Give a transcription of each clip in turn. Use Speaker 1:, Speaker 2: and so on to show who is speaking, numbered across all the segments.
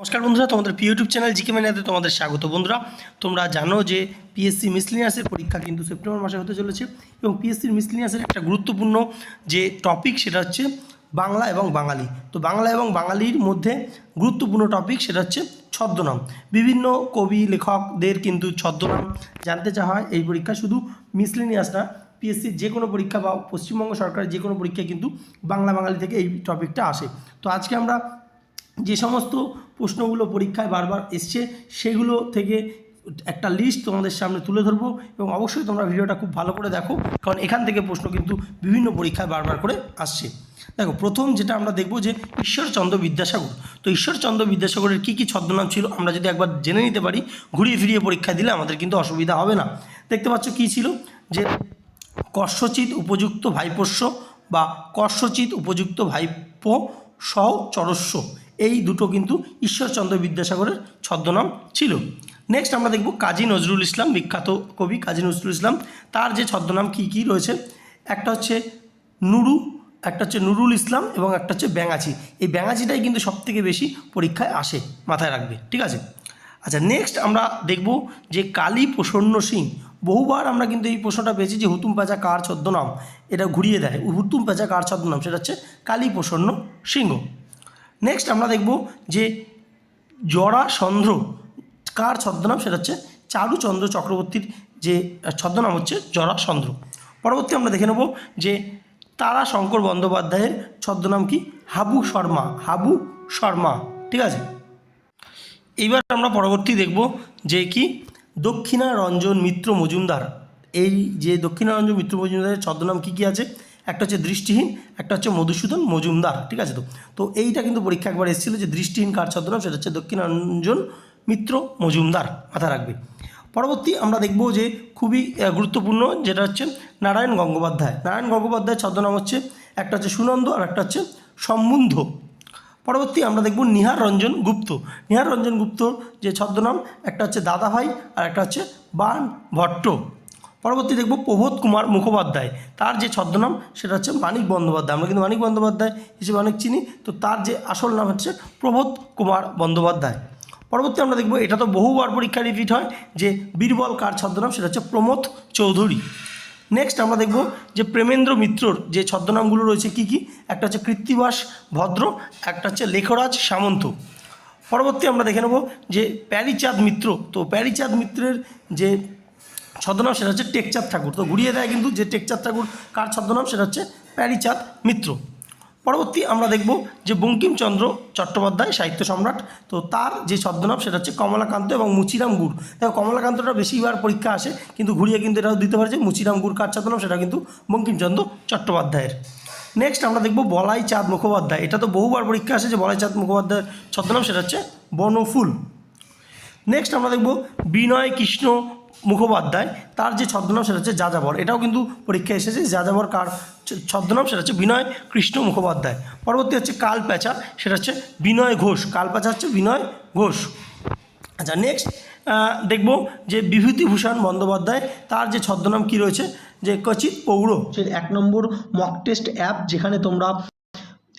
Speaker 1: নমস্কার বন্ধুরা, তোমাদের ইউটিউব চ্যানেল জিকে ম্যানিয়াতে তোমাদের স্বাগত। বন্ধুরা, তোমরা জানো যে পিএসসি মিসলিনিয়াসের পরীক্ষা কিন্তু সেপ্টেম্বর মাসে হতে চলেছে এবং পিএসসির মিসলিনিয়াসের একটা গুরুত্বপূর্ণ যে টপিক সেটা হচ্ছে বাংলা এবং বাঙালি। তো বাংলা এবং বাঙালির মধ্যে গুরুত্বপূর্ণ টপিক সেটা হচ্ছে ছদ্মনাম। বিভিন্ন কবি, লেখকদের কিন্তু ছদ্মনাম জানতে চাওয়া হয়। এই পরীক্ষা শুধু মিসলিনিয়াস না পিএসসির যে কোনো পরীক্ষা বা পশ্চিমবঙ্গ সরকারের যে কোনো পরীক্ষায় কিন্তু বাংলা বাঙালি থেকে এই টপিকটা আসে। তো আজকে আমরা যে সমস্ত প্রশ্নগুলো পরীক্ষায় বারবার এসছে, সেগুলো থেকে একটা লিস্ট তোমাদের সামনে তুলে ধরবো এবং অবশ্যই তোমরা ভিডিওটা খুব ভালো করে দেখো, কারণ এখান থেকে প্রশ্ন কিন্তু বিভিন্ন পরীক্ষায় বারবার করে আসছে। দেখো, প্রথম যেটা আমরা দেখব যে ঈশ্বরচন্দ্র বিদ্যাসাগর। তো ঈশ্বরচন্দ্র বিদ্যাসাগরের কী কী ছদ্মনাম ছিল আমরা যদি একবার জেনে নিতে পারি, ঘুরিয়ে ফিরিয়ে পরীক্ষা দিলে আমাদের কিন্তু অসুবিধা হবে না। দেখতে পাচ্ছ কী ছিল? যে কর্ষচিত উপযুক্ত ভাইপোষ্য বা কর্ষচিত উপযুক্ত ভাইপো সহ চরস্য এই দুটো কিন্তু ঈশ্বরচন্দ্র বিদ্যাসাগরের ছদ্মনাম ছিল। নেক্সট আমরা দেখব কাজী নজরুল ইসলাম, বিখ্যাত কবি কাজী নজরুল ইসলাম। তার যে ছদ্মনাম কী কী রয়েছে? একটা হচ্ছে নুরু, একটা হচ্ছে নুরুল ইসলাম এবং একটা হচ্ছে ব্যাঙাচি। এই ব্যাঙাচিটাই কিন্তু সবথেকে বেশি পরীক্ষায় আসে, মাথায় রাখবে, ঠিক আছে? আচ্ছা নেক্সট আমরা দেখব যে কালী প্রসন্ন সিং। বহুবার আমরা কিন্তু এই প্রশ্নটা পেয়েছি যে হুতুম পেঁচা কার ছদ্মনাম? এটা ঘুরিয়ে দেয়। হুতুম পেঁচা কার ছদ্মনাম? সেটা হচ্ছে কালী প্রসন্ন সিংহ নেক্সট আমরা দেখব যে জরা জরাসন্ধ্র কার ছদ্মনাম? সেটা হচ্ছে চারুচন্দ্র চক্রবর্তীর যে ছদ্মনাম হচ্ছে জরা জরাসন্ধ্র পরবর্তী আমরা দেখে নেব যে তারা শঙ্কর বন্দ্যোপাধ্যায়ের ছদ্মনাম কি? হাবু শর্মা হাবু শর্মা, ঠিক আছে? এইবার আমরা পরবর্তী দেখব যে কি? দক্ষিণা রঞ্জন মিত্র মজুমদার, এই যে দক্ষিণা রঞ্জন মিত্র মজুমদারের ছদ্মনাম কী কী আছে? একটা হচ্ছে দৃষ্টিহীন, একটা হচ্ছে মধুসূদন মজুমদার, ঠিক আছে তো? তো এইটা কিন্তু পরীক্ষা একবার এসেছিল যে দৃষ্টিহীন কার ছদ্মনাম? সেটা হচ্ছে দক্ষিণারঞ্জন মিত্র মজুমদার মাথা রাখবে। পরবর্তী আমরা দেখব যে খুবই গুরুত্বপূর্ণ যেটা হচ্ছে নারায়ণ গঙ্গোপাধ্যায়। নারায়ণ গঙ্গোপাধ্যায়ের ছদ্মনাম হচ্ছে একটা হচ্ছে সুনন্দ আর একটা হচ্ছে সম্বন্ধ। পরবর্তী আমরা দেখব নিহার রঞ্জন গুপ্ত। নিহার রঞ্জন গুপ্তর যে ছদ্মনাম, একটা হচ্ছে দাদাভাই আর একটা হচ্ছে বান ভট্ট। পরবর্তী দেখব প্রবোধ কুমার মুখোপাধ্যায়। তার যে ছদ্মনাম, সেটা হচ্ছে মানিক বন্দ্যোপাধ্যায়। আমরা কিন্তু মানিক বন্দ্যোপাধ্যায় হিসেবে অনেক চিনি। তো তার যে আসল নাম হচ্ছে প্রবোধ কুমার বন্দ্যোপাধ্যায়। পরবর্তী আমরা দেখব, এটা তো বহুবার পরীক্ষা রিপিট হয়, যে বীরবল কার ছদ্মনাম, সেটা হচ্ছে প্রমোদ চৌধুরী। নেক্সট আমরা দেখব যে প্রেমেন্দ্র মিত্রর যে ছদ্মনামগুলো রয়েছে কি কি? একটা হচ্ছে কৃত্তিবাস ভদ্র, একটা হচ্ছে লেখরাজ সামন্ত। পরবর্তী আমরা দেখে নেব যে প্যারিচাঁদ মিত্র। তো প্যারিচাঁদ মিত্রের যে ছদ্মনাম সেটা হচ্ছে টেকচাঁদ ঠাকুর। তো ঘুরিয়ে দেয় কিন্তু যে টেকচাঁদ ঠাকুর, কার ছদ্মনাম? সেটা হচ্ছে প্যারিচাঁদ মিত্র। পরবর্তী আমরা দেখব যে বঙ্কিমচন্দ্র চট্টোপাধ্যায়, সাহিত্য সম্রাট, তো তার যে ছদ্মনাম, সেটা হচ্ছে কমলাকান্ত এবং মুচিরাম গুড়। দেখো, কমলাকান্তটা বেশিবার পরীক্ষা আসে, কিন্তু ঘুরিয়ে কিন্তু এটাও দিতে পারে যে মুচিরাম গুড় কার ছদ্মনাম, সেটা কিন্তু বঙ্কিমচন্দ্র চট্টোপাধ্যায়ের। নেক্সট আমরা দেখব বলাই চাঁদ মুখোপাধ্যায়। এটা তো বহুবার পরীক্ষা আসে যে বলাই চাঁদ মুখোপাধ্যায়ের ছদ্মনাম, সেটা হচ্ছে বনফুল। নেক্সট আমরা দেখব বিনয় কৃষ্ণ মুখোপাধ্যায়, তার যে ছদ্মনাম সেটা হচ্ছে যাযাবর। এটাও কিন্তু পরীক্ষায় এসেছে, যাযাবর কার ছদ্মনাম সেটা হচ্ছে বিনয় কৃষ্ণ মুখোপাধ্যায়। পরবর্তী হচ্ছে কাল প্যাঁচা, সেটা হচ্ছে বিনয় ঘোষ। কাল প্যাঁচা হচ্ছে বিনয় ঘোষ। আচ্ছা নেক্সট দেখব যে বিভূতিভূষণ বন্দ্যোপাধ্যায়, তার যে ছদ্মনাম কি রয়েছে? যে কচিত পৌর, এক নম্বর মক টেস্ট অ্যাপ যেখানে তোমরা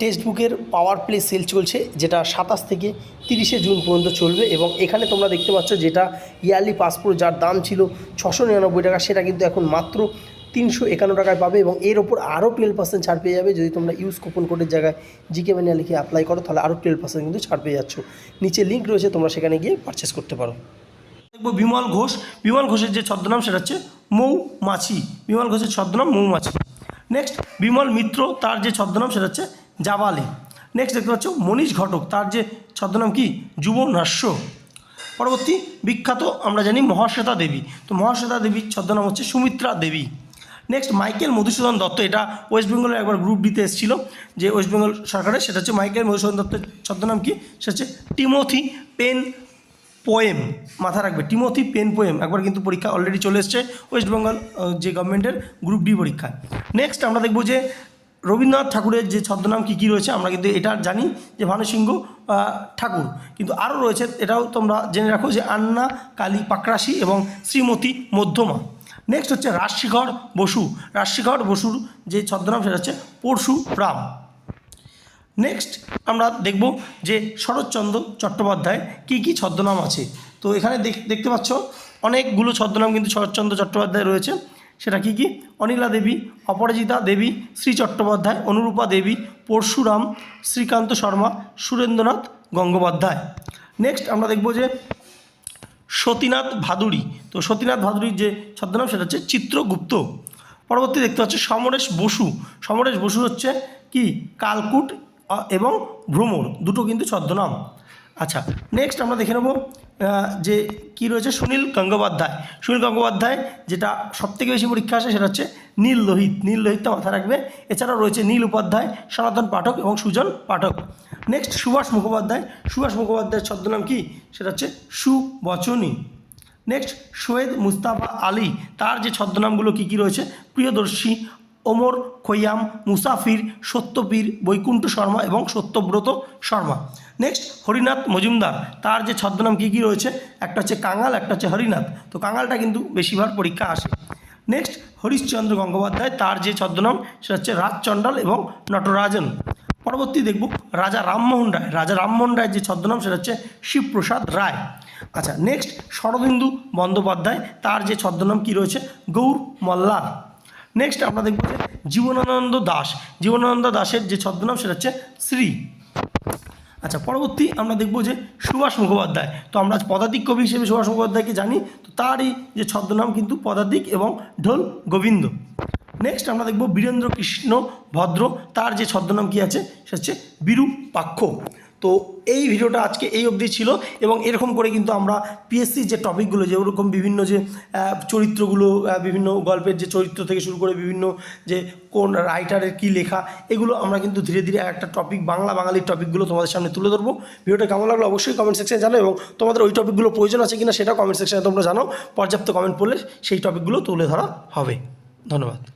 Speaker 1: টেক্সট বুকের পাওয়ার প্লে সেল চলছে, যেটা সাতাশ থেকে তিরিশে জুন পর্যন্ত চলবে এবং এখানে তোমরা দেখতে পাচ্ছ যেটা ইয়ারলি পাসপোর্ট যার দাম ছিল ছশো নিরানব্বই টাকা, সেটা কিন্তু এখন মাত্র তিনশো একান্ন টাকায় পাবে এবং এর ওপর আরও টুয়েলভ পার্সেন্ট ছাড় পেয়ে যাবে। যদি তোমরা ইউজ কুপন কোডের জায়গায় জিকে ম্যানিয়া লিখে অ্যাপ্লাই করো, তাহলে আরও টুয়েলভ পার্সেন্ট কিন্তু ছাড় পেয়ে যাচ্ছ। নিচে লিঙ্ক রয়েছে, তোমরা সেখানে গিয়ে পারচেস করতে পারো। দেখব বিমল ঘোষ। বিমল ঘোষের যে ছদ্মনাম, সেটা হচ্ছে মৌমাছি। বিমল ঘোষের ছদ্মনাম মৌমাছি। নেক্সট বিমল মিত্র, তার যে ছদ্মনাম, সেটা হচ্ছে জাবালি। নেক্সট দেখতে পাচ্ছ মনীষ ঘটক, তার যে ছদ্মনাম কি? যুব নাস্য পরবর্তী বিখ্যাত, আমরা জানি মহাশ্বেতা দেবী। তো মহাশ্বেতা দেবীর ছদ্মনাম হচ্ছে সুমিত্রা দেবী। Next Michael Madhusudan Dutta. এটা ওয়েস্ট বেঙ্গলের একবার গ্রুপ ডিতে এসেছিল যে ওয়েস্ট বেঙ্গল সরকারের, সেটা হচ্ছে মাইকেল মধুসূদন দত্তের ছদ্মনাম কি? সেটা হচ্ছে টিমোথি পেন পোয়েম মাথা রাখবে টিমোথি পেন পোয়েম একবার কিন্তু পরীক্ষা অলরেডি চলে এসছে ওয়েস্ট বেঙ্গল যে গভর্নমেন্টের গ্রুপ ডি পরীক্ষা নেক্সট আমরা দেখব যে রবীন্দ্রনাথ ঠাকুরের যে ছদ্মনাম কী কী রয়েছে আমরা কিন্তু এটা জানি, যে ভানুসিংহ ঠাকুর। কিন্তু আরও রয়েছে, এটাও তোমরা জেনে রাখো যে আন্না, কালী, পাকরাশি এবং শ্রীমতী মধ্যমা। নেক্সট হচ্ছে রাজশেখর বসু। রাজশেখর বসুর যে ছদ্মনাম, সেটা হচ্ছে পরশু রাম নেক্সট আমরা দেখব যে শরৎচন্দ্র চট্টোপাধ্যায় কী কী ছদ্মনাম আছে। তো এখানে দেখ- দেখতে পাচ্ছ, অনেকগুলো ছদ্মনাম কিন্তু শরৎচন্দ্র চট্টোপাধ্যায় রয়েছে। সেটা কি কি? অনিলা দেবী, অপরাজিতা দেবী, শ্রী চট্টোপাধ্যায়, অনুরূপা দেবী, পরশুরাম, শ্রীকান্ত শর্মা, সুরেন্দ্রনাথ গঙ্গোপাধ্যায়। নেক্সট আমরা দেখব যে সতীনাথ ভাদুড়ী। তো সতীনাথ ভাদুড়ির যে ছদ্মনাম সেটা হচ্ছে চিত্রগুপ্ত। পরবর্তী দেখতে পাচ্ছি সমরেশ বসু। সমরেশ বসু হচ্ছে কি? কালকুট এবং ভ্রমর। দুটো কিন্তু ছদ্মনাম। আচ্ছা নেক্সট আমরা দেখে নেব যে কি রয়েছে সুনীল গঙ্গোপাধ্যায়। সুনীল গঙ্গোপাধ্যায় যেটা সবথেকে বেশি পরীক্ষা আসে সেটা হচ্ছে নীল লোহিত। নীল লোহিতটা মাথায় রাখবে। এছাড়াও রয়েছে নীল উপাধ্যায়, সনাতন পাঠক এবং সুজন পাঠক। নেক্সট সুভাষ মুখোপাধ্যায়। সুভাষ মুখোপাধ্যায়ের ছদ্মনাম কি? সেটা হচ্ছে সুবচনী। নেক্সট সৈয়দ মুস্তাফা আলী, তার যে ছদ্মনামগুলো কী কী রয়েছে? প্রিয়দর্শী ওমর, খৈয়াম, মুসাফির সত্যপীর বৈকুণ্ঠ শর্মা এবং সত্যব্রত শর্মা। নেক্সট হরিনাথ মজুমদার। তার যে ছদ্মনাম কী কী রয়েছে? একটা হচ্ছে কাঙাল, একটা হচ্ছে হরিনাথ। তো কাঙালটা কিন্তু বেশিরভাগ পরীক্ষা আসে। নেক্সট হরিশ্চন্দ্র গঙ্গোপাধ্যায়, তার যে ছদ্মনাম, সেটা হচ্ছে রাজচণ্ডাল এবং নটরাজন। পরবর্তী দেখব, রাজা রামমোহন রায়। রাজা রামমোহন রায়ের যে ছদ্মনাম, সেটা হচ্ছে শিবপ্রসাদ রায়। আচ্ছা নেক্সট শরদিন্দু বন্দ্যোপাধ্যায়, তার যে ছদ্মনাম কী রয়েছে? গৌর মল্লার। নেক্সট আমরা দেখব যে জীবনানন্দ দাস। জীবনানন্দ দাসের যে ছদ্মনাম সেটা হচ্ছে শ্রী। আচ্ছা পরবর্তী আমরা দেখব যে সুভাষ মুখোপাধ্যায়। তো আমরা পদাতিক কবি হিসেবে সুভাষ মুখোপাধ্যায়কে জানি, তো তারই যে ছদ্মনাম কিন্তু পদাতিক এবং ঢোল গোবিন্দ। নেক্সট আমরা দেখব বীরেন্দ্র কৃষ্ণ ভদ্র, তার যে ছদ্মনাম কি আছে, সেটা হচ্ছে বিরূপাক্ষ। তো এই ভিডিওটা আজকে এই অবধি ছিল এবং এরকম করে কিন্তু আমরা পিএসসির যে টপিকগুলো যে ওরকম বিভিন্ন যে চরিত্রগুলো বিভিন্ন গল্পের যে চরিত্র থেকে শুরু করে বিভিন্ন যে কোন রাইটারের কী লেখা, এগুলো আমরা কিন্তু ধীরে ধীরে একটা টপিক বাংলা বাঙালির টপিকগুলো তোমাদের সামনে তুলে ধরবো। ভিডিওটা কেমন লাগল অবশ্যই কমেন্ট সেকশনে জানাও এবং তোমাদের ওই টপিকগুলো প্রয়োজন আছে কিনা সেটা কমেন্ট সেকশনে তোমরা জানো পর্যাপ্ত কমেন্ট পড়লে সেই টপিকগুলো তুলে ধরা হবে। ধন্যবাদ।